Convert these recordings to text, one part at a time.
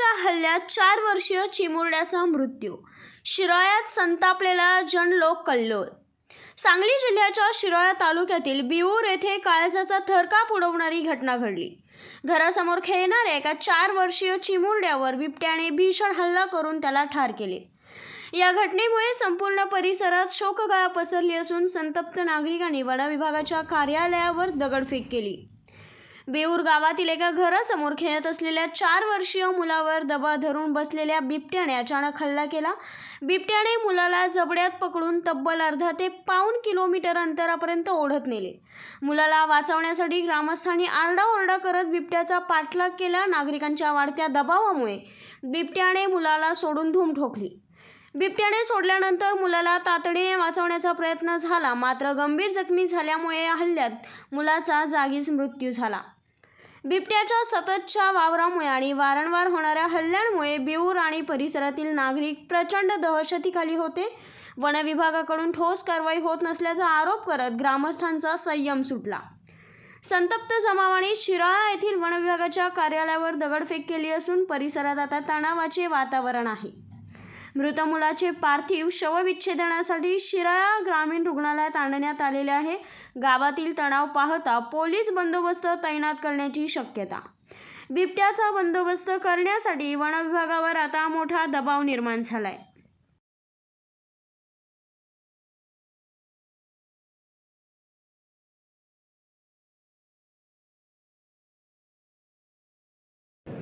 असलेल्या चार वर्षीय चिमुरड्याचा मृत्यू. शिराळ्यात संतापलेला जनलोक कल्लोळ. सांगली जिल्ह्याच्या शिराळा तालुक्यातील बिऊर येथे काळजाचा थरकाप उडवणारी घटना घडली. घरासमोर खेळणाऱ्या एका चार वर्षीय चिमुरड्यावर बिबट्याने भीषण हल्ला करून त्याला ठार केले. या घटनेमुळे संपूर्ण परिसरात शोककळा पसरली असून संतप्त नागरिकांनी वनविभागाच्या कार्यालयावर दगडफेक केली. बेऊर गावातील एका घरासमोर खेळत असलेल्या चार वर्षीय मुलावर दबा धरून बसलेल्या बिबट्याने अचानक हल्ला केला. बिबट्याने मुलाला जबड्यात पकडून तब्बल अर्धा ते पाऊण किलोमीटर अंतरापर्यंत ओढत नेले. मुलाला वाचवण्यासाठी ग्रामस्थांनी आरडाओरडा करत बिबट्याचा पाठलाग केला. नागरिकांच्या वाढत्या दबावामुळे बिबट्याने मुलाला सोडून धूम ठोकली. बिबट्याने सोडल्यानंतर मुलाला तातडीने वाचवण्याचा प्रयत्न झाला. मात्र गंभीर जखमी झाल्यामुळे या हल्ल्यात मुलाचा जागीच मृत्यू झाला. बिबट्याच्या सततच्या वावरामुळे आणि वारंवार होणाऱ्या हल्ल्यांमुळे बिऊर आणि परिसरातील नागरिक प्रचंड दहशतीखाली होते. वनविभागाकडून ठोस कारवाई होत नसल्याचा आरोप करत ग्रामस्थांचा संयम सुटला. संतप्त जमावाने शिराळा येथील वनविभागाच्या कार्यालयावर दगडफेक केली असून परिसरात आता तणावाचे वातावरण आहे. मृत मुलाचे पार्थिव शवविच्छेदनासाठी शिराळा ग्रामीण रुग्णालयात आणण्यात आलेले आहे. गावातील तणाव पाहता पोलीस बंदोबस्त तैनात करण्याची शक्यता. बिबट्याचा बंदोबस्त करण्यासाठी वनविभागावर आता मोठा दबाव निर्माण झाला आहे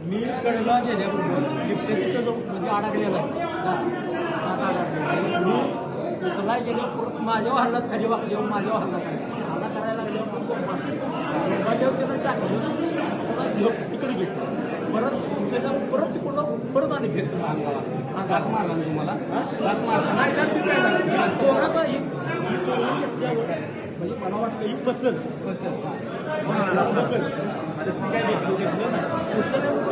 मी कडला गेल्याबरोबर बिबट्या तिथं जाऊन म्हणजे अडकलेला आहे जात अडकलेला मी उचलाय गेलो परत माझ्या हल्लात खाली वाकल्यावर माझ्या हल्ला खाली हल्ला करायला लागल्यावर मग मारला मोबाईलवर त्यानं टाकलं पुन्हा झोप तिकडे गेलो. परत उचललं परत तिकडं परत आणि फेर हा घात मारला ना तुम्हाला? घात मारला. नाही त्यात ती काय झालं पोराचा ही ही सोडून घेतल्यावर म्हणजे मला वाटतं ही पचल. पचल पचल. ती काय बसू शकलं नाही